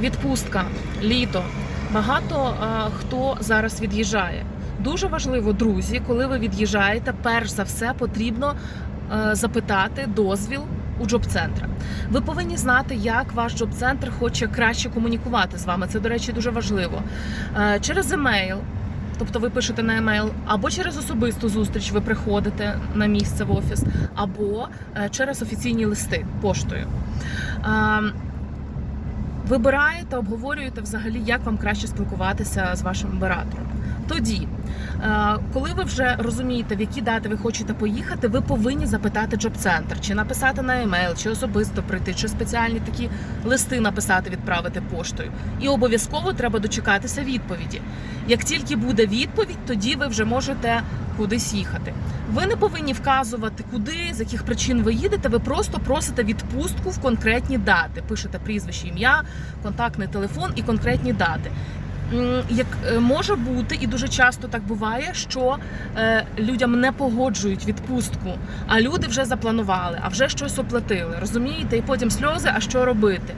відпустка, літо. Багато е, хто зараз від'їжджає. Дуже важливо, друзі, коли ви від'їжджаєте, перш за все потрібно е, запитати дозвіл у джоб-центра. Ви повинні знати, як ваш джоб-центр хоче краще комунікувати з вами. Це, до речі, дуже важливо. Е, Через емейл, тобто ви пишете на емейл, або через особисту зустріч ви приходите на місце в офіс, або через офіційні листи поштою. Вибираєте, обговорюєте взагалі, як вам краще спілкуватися з вашим оператором. Тоді, е, коли ви вже розумієте, в які дати ви хочете поїхати, ви повинні запитати джоб-центр, чи написати на емейл, чи особисто прийти, чи спеціальні такі листи написати, відправити поштою. І обов'язково треба дочекатися відповіді. Як тільки буде відповідь, тоді ви вже можете кудись їхати. Ви не повинні вказувати, куди, з яких причин ви їдете. Ви просто просите відпустку в конкретні дати. Пишете прізвище, ім'я, контактний телефон і конкретні дати. Як е, може бути, і дуже часто так буває, що е, людям не погоджують відпустку, а люди вже запланували, а вже щось оплатили. Розумієте? І потім сльози, а що робити?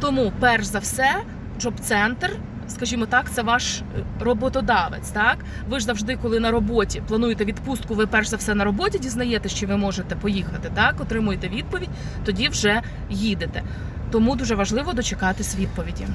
Тому, перш за все, джоб-центр, скажімо так, це ваш е, роботодавець. Так, ви ж завжди, коли на роботі плануєте відпустку, ви перш за все на роботі дізнаєтесь, чи ви можете поїхати. Так, отримуєте відповідь, тоді вже їдете. Тому дуже важливо дочекатись відповіді.